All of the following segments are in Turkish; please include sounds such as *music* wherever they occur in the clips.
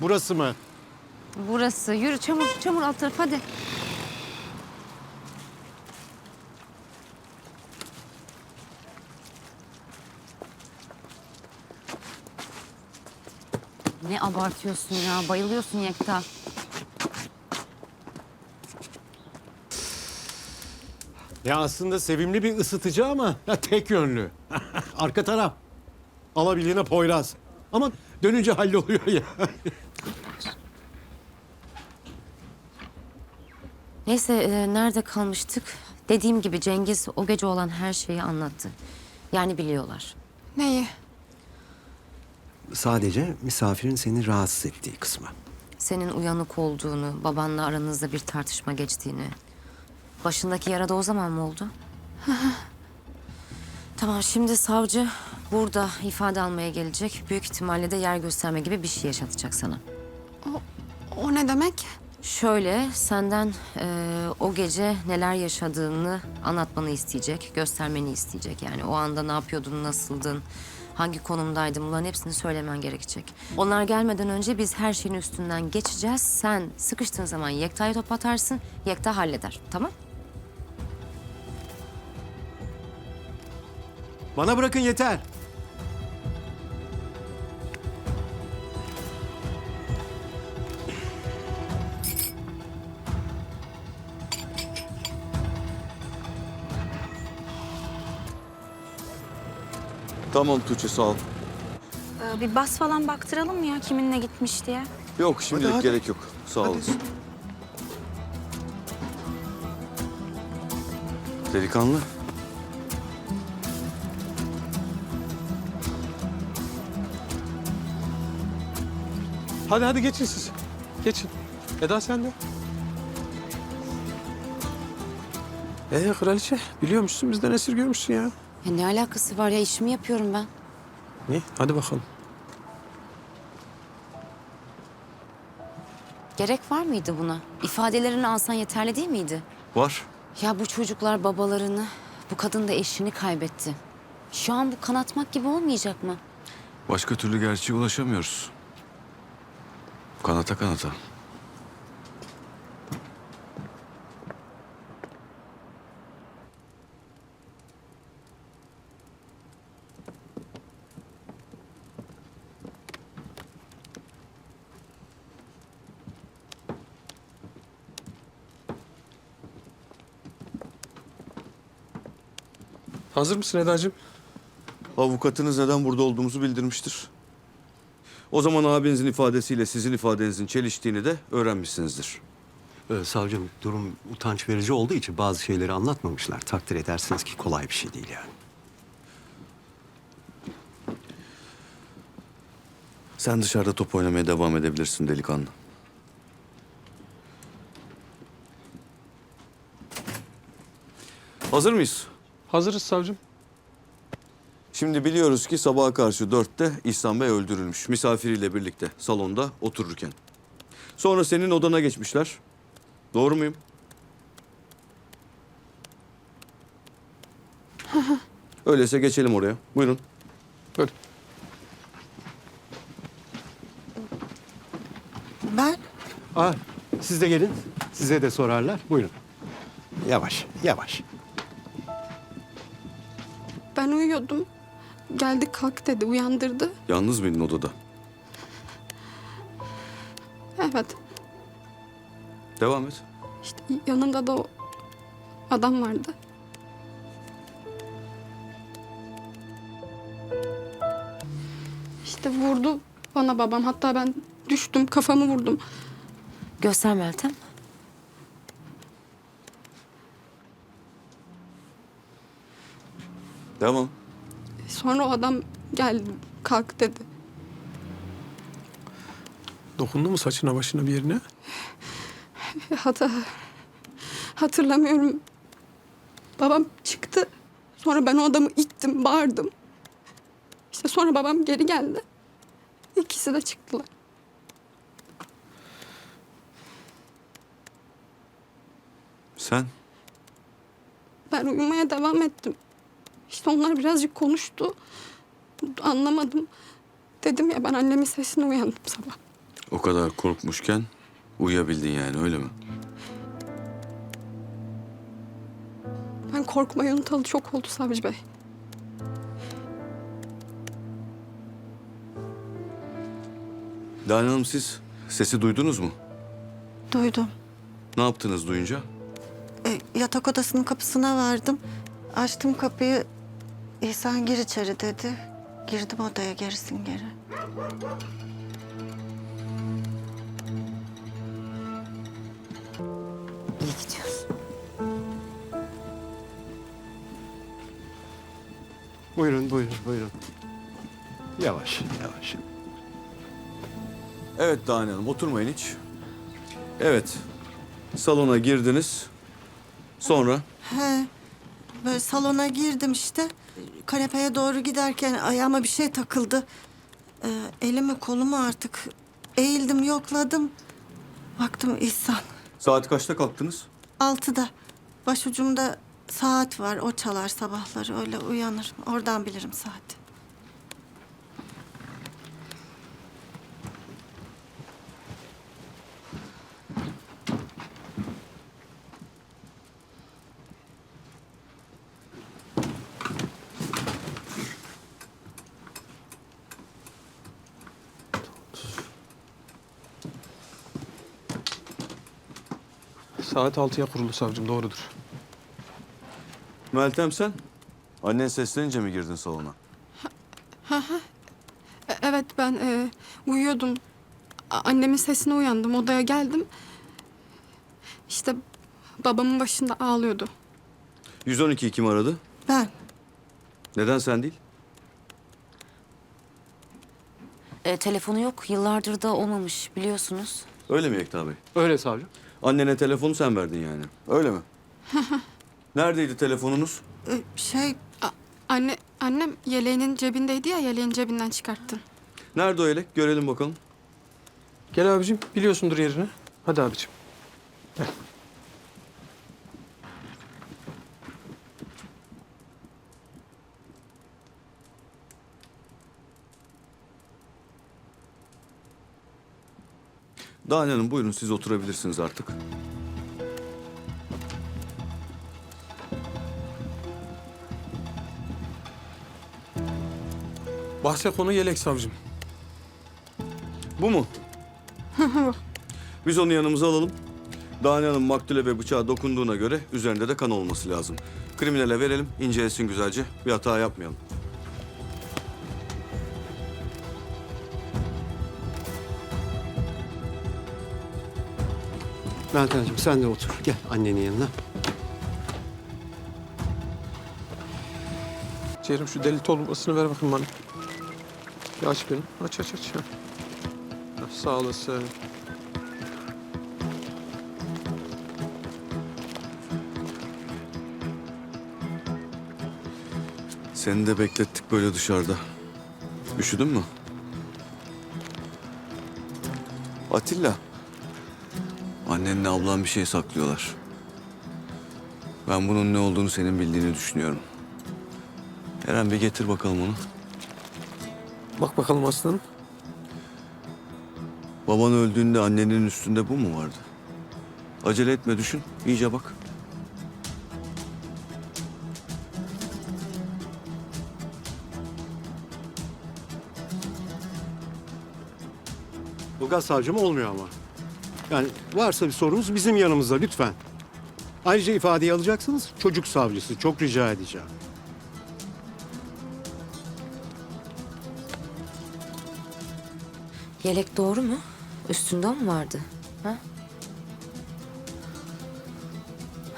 Burası mı? Burası. Yürü çamur çamur alt taraf hadi. Ne abartıyorsun ya? Bayılıyorsun Yekta. Ya aslında sevimli bir ısıtıcı ama ya tek yönlü. *laughs* Arka taraf. Alabildiğine Poyraz. Ama dönünce halloluyor ya. Neyse e, nerede kalmıştık? Dediğim gibi Cengiz o gece olan her şeyi anlattı. Yani biliyorlar. Neyi? Sadece misafirin seni rahatsız ettiği kısmı. Senin uyanık olduğunu, babanla aranızda bir tartışma geçtiğini. Başındaki yara da o zaman mı oldu? tamam şimdi savcı burada ifade almaya gelecek. Büyük ihtimalle de yer gösterme gibi bir şey yaşatacak sana. O ne demek? Şöyle senden eee, o gece neler yaşadığını anlatmanı isteyecek, göstermeni isteyecek. Yani o anda ne yapıyordun, nasıldın, hangi konumdaydın bunların hepsini söylemen gerekecek. Onlar gelmeden önce biz her şeyin üstünden geçeceğiz. Sen sıkıştığın zaman Yekta'yı top atarsın, Yekta halleder. Tamam? Bana bırakın yeter. Tamam Tuğçe sağ ol. Ee, Bir bas falan baktıralım mı ya kiminle gitmiş diye. Yok şimdilik hadi. gerek yok. Sağ olasın. Delikanlı. Hadi hadi geçin siz. Geçin. Eda sen de. Ee kraliçe biliyormuşsun bizden esir görmüşsün ya. Ya ne alakası var ya işimi yapıyorum ben. İyi hadi bakalım. Gerek var mıydı buna? İfadelerini alsan yeterli değil miydi? Var. Ya bu çocuklar babalarını, bu kadın da eşini kaybetti. Şu an bu kanatmak gibi olmayacak mı? Başka türlü gerçeğe ulaşamıyoruz. Kanata kanata. Hazır mısın Eda'cığım? Avukatınız neden burada olduğumuzu bildirmiştir. O zaman abinizin ifadesiyle sizin ifadenizin çeliştiğini de öğrenmişsinizdir. Ee, savcım durum utanç verici olduğu için bazı şeyleri anlatmamışlar. Takdir edersiniz ki kolay bir şey değil yani. Sen dışarıda top oynamaya devam edebilirsin delikanlı. Hazır mıyız? Hazırız savcım. Şimdi biliyoruz ki sabaha karşı dörtte İhsan Bey öldürülmüş. Misafiriyle birlikte salonda otururken. Sonra senin odana geçmişler. Doğru muyum? *laughs* Öyleyse geçelim oraya. Buyurun. Buyurun. Ben? Aa, siz de gelin. Size de sorarlar. Buyurun. Yavaş, yavaş. Ben uyuyordum. Geldi kalk dedi uyandırdı. Yalnız mıydın odada? Evet Devam et. işte yanımda da o adam vardı. İşte vurdu bana babam. Hatta ben düştüm kafamı vurdum. Göster Meltem. Devam. Sonra o adam geldi kalk dedi. Dokundu mu saçına başına bir yerine? Hata hatırlamıyorum. Babam çıktı. Sonra ben o adamı ittim, bağırdım. İşte sonra babam geri geldi. İkisi de çıktılar. Sen? Ben uyumaya devam ettim. İşte onlar birazcık konuştu. Anlamadım. Dedim ya ben annemin sesine uyandım sabah. O kadar korkmuşken uyuyabildin yani öyle mi? Ben korkmayı unutalı çok oldu Savcı Bey. Daniel Hanım siz sesi duydunuz mu? Duydum. Ne yaptınız duyunca? E, yatak odasının kapısına vardım. Açtım kapıyı. İhsan gir içeri dedi. Girdim odaya gerisin geri. İyi gidiyorsun. Buyurun, buyurun, buyurun. Yavaş, yavaş. Evet Daniel Hanım oturmayın hiç. Evet. Salona girdiniz. Sonra He. Böyle salona girdim işte. Kanepeye doğru giderken ayağıma bir şey takıldı. Ee, elimi kolumu artık eğildim yokladım. Baktım İhsan. saat kaçta kalktınız? Altıda. Başucumda saat var. O çalar sabahları. Öyle uyanır. Oradan bilirim saati. Saat 6'ya kurulu savcım doğrudur. Meltem sen? Annen seslenince mi girdin salona? E, evet ben e, uyuyordum. A- annemin sesine uyandım. Odaya geldim. İşte babamın başında ağlıyordu. 112 kim aradı? Ben. Neden sen değil? E, telefonu yok. Yıllardır da olmamış biliyorsunuz. Öyle mi Yekta Bey? Öyle savcım. Annene telefonu sen verdin yani. Öyle mi? *laughs* Neredeydi telefonunuz? Ee, şey A- anne annem yeleğinin cebindeydi ya yeleğin cebinden çıkarttın. Nerede o yelek? Görelim bakalım. Gel abicim biliyorsundur yerini. Hadi abicim. Daniel Hanım buyurun siz oturabilirsiniz artık. Bahse konu yelek savcım. Bu mu? Biz onu yanımıza alalım. Daniel Hanım maktule ve bıçağa dokunduğuna göre üzerinde de kan olması lazım. Kriminale verelim, incelesin güzelce. Bir hata yapmayalım. Meltemciğim sen de otur. Gel annenin yanına. Ciğerim şu deli torbasını ver bakayım bana. Bir aç beni. Aç aç aç. Ha, Sağ olasın. Seni de beklettik böyle dışarıda. Üşüdün mü? Atilla. Annenle ablan bir şey saklıyorlar. Ben bunun ne olduğunu senin bildiğini düşünüyorum. Eren bir getir bakalım onu. Bak bakalım aslanım. Baban öldüğünde annenin üstünde bu mu vardı? Acele etme düşün, iyice bak. Ilgaz savcım olmuyor ama. Yani varsa bir sorunuz bizim yanımızda lütfen. Ayrıca ifadeyi alacaksınız. Çocuk savcısı. Çok rica edeceğim. Yelek doğru mu? Üstünde mi vardı? Ha?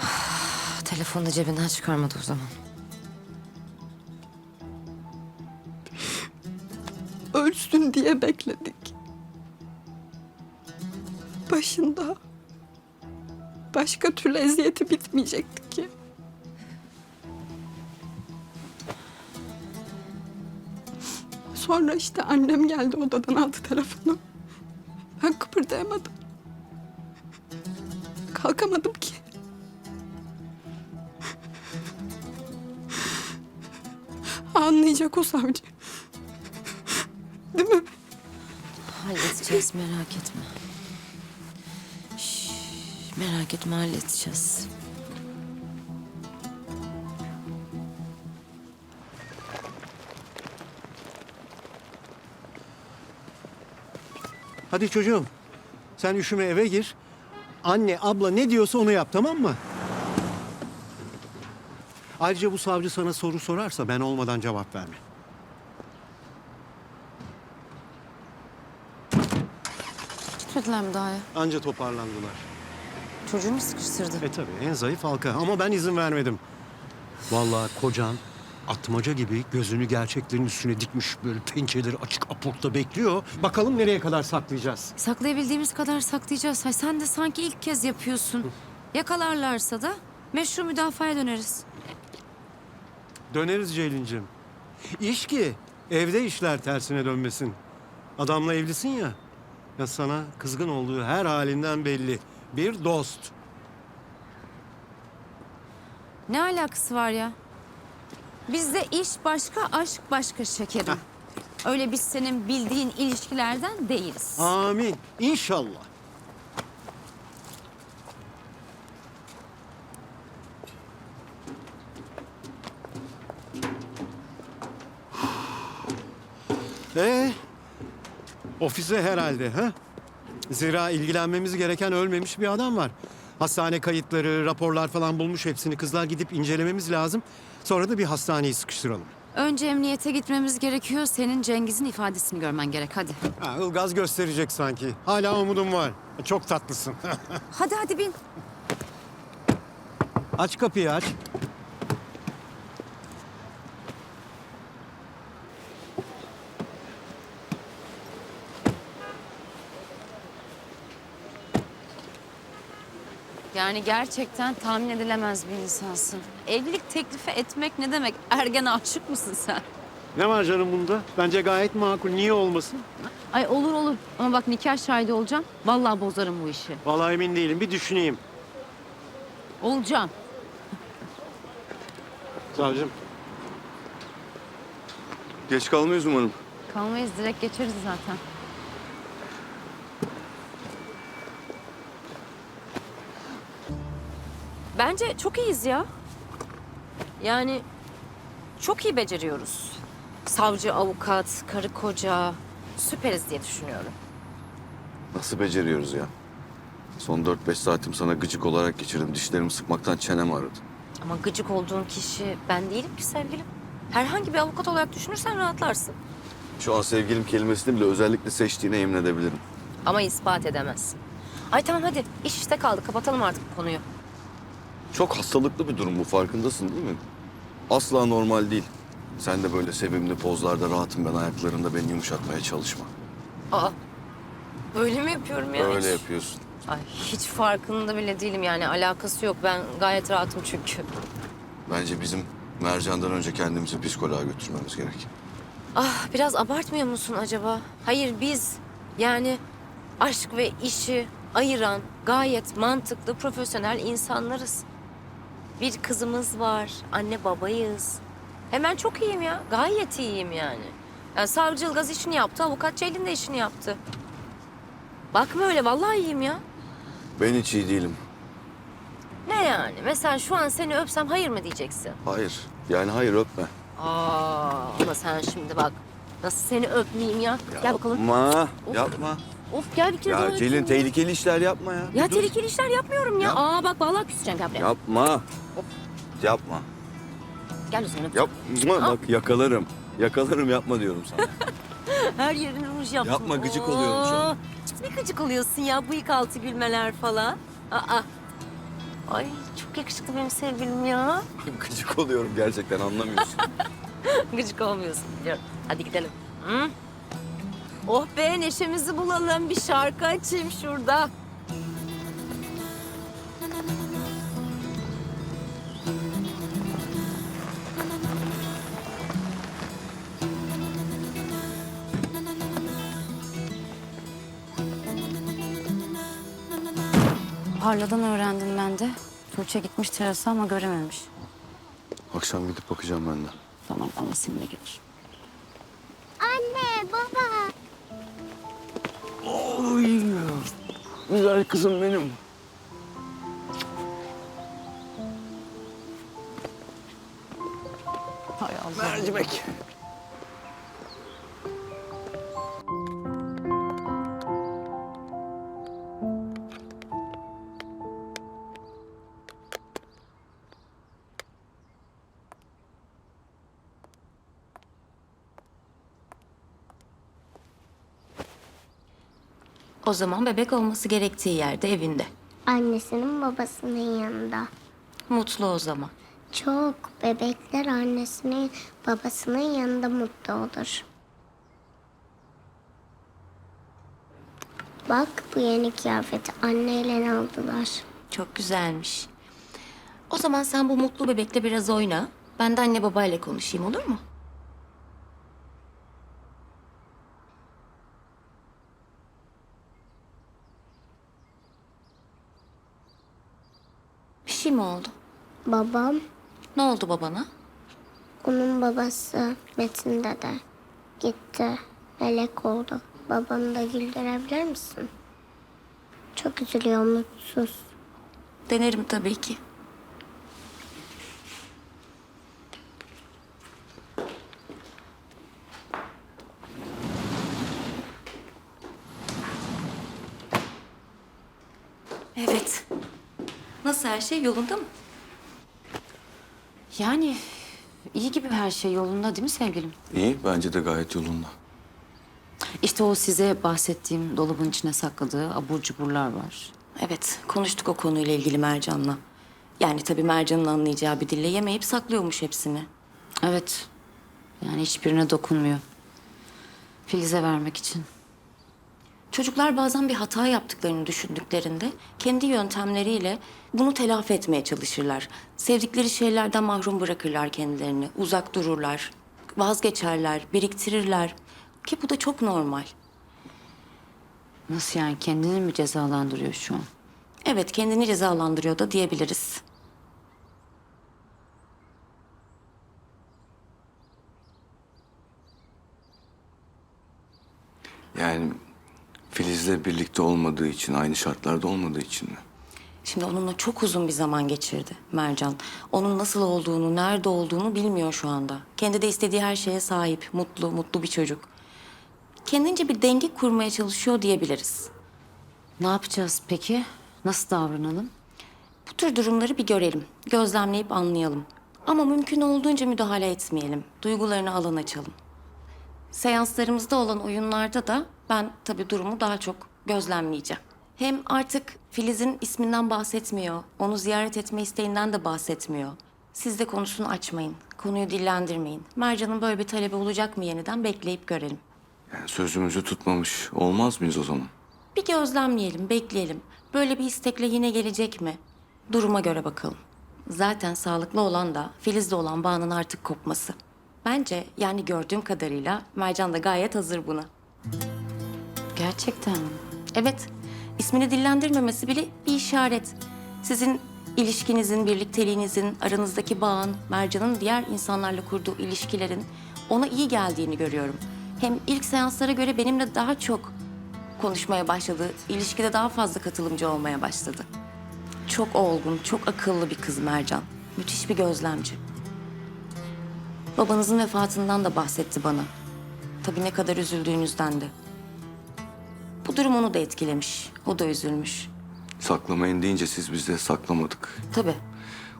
*sighs* Telefonu da cebinden çıkarmadı o zaman. Ölsün diye bekledik. Başında başka türlü eziyeti bitmeyecekti ki. Sonra işte annem geldi odadan aldı telefonu. Ben kıpırdayamadım. Kalkamadım ki. Anlayacak o savcı. değil mi? Halledeceğiz merak etme. Merak etme halledeceğiz. Hadi çocuğum. Sen üşüme eve gir. Anne, abla ne diyorsa onu yap tamam mı? Ayrıca bu savcı sana soru sorarsa ben olmadan cevap verme. Gitmediler mi daha ya? Anca toparlandılar. Çocuğu mu sıkıştırdı? E tabii en zayıf halka ama ben izin vermedim. Vallahi kocan atmaca gibi gözünü gerçeklerin üstüne dikmiş böyle pençeleri açık aportta bekliyor. Bakalım nereye kadar saklayacağız. Saklayabildiğimiz kadar saklayacağız. Hay sen de sanki ilk kez yapıyorsun. Yakalarlarsa da meşru müdafaya döneriz. Döneriz Ceylin'cim. İş ki evde işler tersine dönmesin. Adamla evlisin ya. Ya sana kızgın olduğu her halinden belli. Bir dost. Ne alakası var ya? Bizde iş başka, aşk başka şekerim. Öyle biz senin bildiğin ilişkilerden değiliz. Amin. İnşallah. *sighs* Ee, ofise herhalde ha? Zira ilgilenmemiz gereken ölmemiş bir adam var. Hastane kayıtları, raporlar falan bulmuş hepsini. Kızlar gidip incelememiz lazım. Sonra da bir hastaneyi sıkıştıralım. Önce emniyete gitmemiz gerekiyor. Senin Cengiz'in ifadesini görmen gerek. Hadi. Ha, Ilgaz gösterecek sanki. Hala umudum var. Çok tatlısın. *laughs* Hadi hadi bin. aç kapıyı aç. Yani gerçekten tahmin edilemez bir insansın. Evlilik teklifi etmek ne demek? Ergene aşık mısın sen? Ne var canım bunda? Bence gayet makul. Niye olmasın? Ay olur olur. Ama bak nikah şahidi olacağım. Vallahi bozarım bu işi. Vallahi emin değilim. Bir düşüneyim. Olacağım. Savcım. Geç kalmayız umarım. Kalmayız direkt geçeriz zaten. Bence çok iyiyiz ya. Yani çok iyi beceriyoruz. Savcı, avukat, karı koca süperiz diye düşünüyorum. Nasıl beceriyoruz ya? Son 4-5 saatim sana gıcık olarak geçirdim. Dişlerimi sıkmaktan çenem ağrıdı. Ama gıcık olduğun kişi ben değilim ki sevgilim. Herhangi bir avukat olarak düşünürsen rahatlarsın. Şu an sevgilim kelimesini bile özellikle seçtiğine yemin edebilirim. Ama ispat edemezsin. Ay tamam hadi iş işte kaldı kapatalım artık bu konuyu. Çok hastalıklı bir durum bu farkındasın değil mi? Asla normal değil. Sen de böyle sevimli pozlarda rahatım ben ayaklarında beni yumuşatmaya çalışma. Aa böyle mi yapıyorum ya? Öyle Hiç- yapıyorsun. Ay hiç farkında bile değilim yani alakası yok. Ben gayet rahatım çünkü. Bence bizim Mercan'dan önce kendimizi psikoloğa götürmemiz gerek. Ah biraz abartmıyor musun acaba? Hayır biz yani aşk ve işi ayıran gayet mantıklı profesyonel insanlarız. Bir kızımız var, anne babayız. Hemen çok iyiyim ya, gayet iyiyim yani. Yani savcı Ilgaz işini yaptı, avukat Ceylin de işini yaptı. Bakma öyle, vallahi iyiyim ya. Ben hiç iyi değilim. Ne yani? Mesela şu an seni öpsem hayır mı diyeceksin? Hayır. Yani hayır öpme. Aa, ama sen şimdi bak. Nasıl seni öpmeyeyim ya? Gel bakalım. Yapma. Yapma. Of gel bir kere daha Ya öpeyim Celin tehlikeli işler yapma ya. Ya tehlikeli işler yapmıyorum ya. Yap. Aa bak vallahi küseceğim gel buraya. Yapma. Yapma. Gel o zaman. Yapma. Bak yakalarım. Yakalarım yapma diyorum sana. *laughs* Her yerine ruj yaptım. Yapma, gıcık oluyorum şu an. Oo, Ne gıcık oluyorsun ya bıyık altı gülmeler falan. Aa. Ay çok yakışıklı benim sevgilim ya. *laughs* Gıcık oluyorum gerçekten anlamıyorsun. *laughs* Gıcık olmuyorsun biliyorum. Hadi gidelim. Hı? Oh be neşemizi bulalım. Bir şarkı açayım şurada. Parladan öğrendim ben de. Tuğçe gitmiş terasa ama görememiş. Akşam gidip bakacağım ben de. Tamam ama seninle gelir. Oy. Güzel kızım benim. Hay Allah. Mercimek. O zaman bebek olması gerektiği yerde evinde. Annesinin babasının yanında. Mutlu o zaman. Çok bebekler annesinin babasının yanında mutlu olur. Bak bu yeni kıyafeti anneyle aldılar. Çok güzelmiş. O zaman sen bu mutlu bebekle biraz oyna. Ben de anne babayla konuşayım olur mu? Bir şey mi oldu? Babam, Ne oldu babana? onun babası Metin dede gitti. Melek oldu. Babamı da güldürebilir misin? Çok üzülüyor, mutsuz. Denerim tabii ki. Evet. Nasıl her şey yolunda mı? Yani iyi gibi her şey yolunda değil mi sevgilim? İyi, bence de gayet yolunda. İşte o size bahsettiğim dolabın içine sakladığı abur cuburlar var. Evet, konuştuk o konuyla ilgili Mercan'la. Yani tabii Mercan'ın anlayacağı bir dille yemeyip saklıyormuş hepsini. Evet. Yani hiçbirine dokunmuyor. Filiz'e vermek için. Çocuklar bazen bir hata yaptıklarını düşündüklerinde kendi yöntemleriyle bunu telafi etmeye çalışırlar. Sevdikleri şeylerden mahrum bırakırlar kendilerini, uzak dururlar, vazgeçerler, biriktirirler. Ki bu da çok normal. Nasıl yani kendini mi cezalandırıyor şu an? Evet, kendini cezalandırıyor da diyebiliriz. Yani Filiz'le birlikte olmadığı için, aynı şartlarda olmadığı için mi? Şimdi onunla çok uzun bir zaman geçirdi Mercan. Onun nasıl olduğunu, nerede olduğunu bilmiyor şu anda. Kendi de istediği her şeye sahip, mutlu, mutlu bir çocuk. Kendince bir denge kurmaya çalışıyor diyebiliriz. Ne yapacağız peki? Nasıl davranalım? Bu tür durumları bir görelim, gözlemleyip anlayalım. Ama mümkün olduğunca müdahale etmeyelim. Duygularını alan açalım. Seanslarımızda olan oyunlarda da ben tabii durumu daha çok gözlemleyeceğim. Hem artık Filiz'in isminden bahsetmiyor, onu ziyaret etme isteğinden de bahsetmiyor. Siz de konusunu açmayın, konuyu dillendirmeyin. Mercan'ın böyle bir talebi olacak mı yeniden bekleyip görelim. Yani sözümüzü tutmamış olmaz mıyız o zaman? Bir gözlemleyelim, bekleyelim. Böyle bir istekle yine gelecek mi? Duruma göre bakalım. Zaten sağlıklı olan da Filiz'le olan bağının artık kopması. Bence yani gördüğüm kadarıyla Mercan da gayet hazır buna. Gerçekten mi? Evet, ismini dillendirmemesi bile bir işaret. Sizin ilişkinizin, birlikteliğinizin, aranızdaki bağın, Mercan'ın diğer insanlarla kurduğu ilişkilerin ona iyi geldiğini görüyorum. Hem ilk seanslara göre benimle daha çok konuşmaya başladı, ilişkide daha fazla katılımcı olmaya başladı. Çok olgun, çok akıllı bir kız Mercan. Müthiş bir gözlemci. Babanızın vefatından da bahsetti bana. Tabii ne kadar üzüldüğünüzden de. Bu durum onu da etkilemiş. O da üzülmüş. Saklamayın deyince siz biz de saklamadık. Tabii.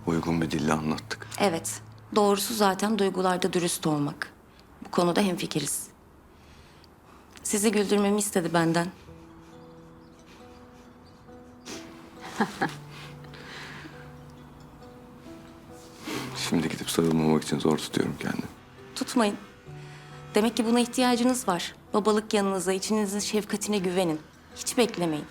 Uygun bir dille anlattık. Evet. Doğrusu zaten duygularda dürüst olmak. Bu konuda hemfikiriz. Sizi güldürmemi istedi benden. *laughs* Şimdi gidip sarılmamak için zor tutuyorum kendimi. Tutmayın. Demek ki buna ihtiyacınız var. Babalık yanınıza, içinizin şefkatine güvenin. Hiç beklemeyin.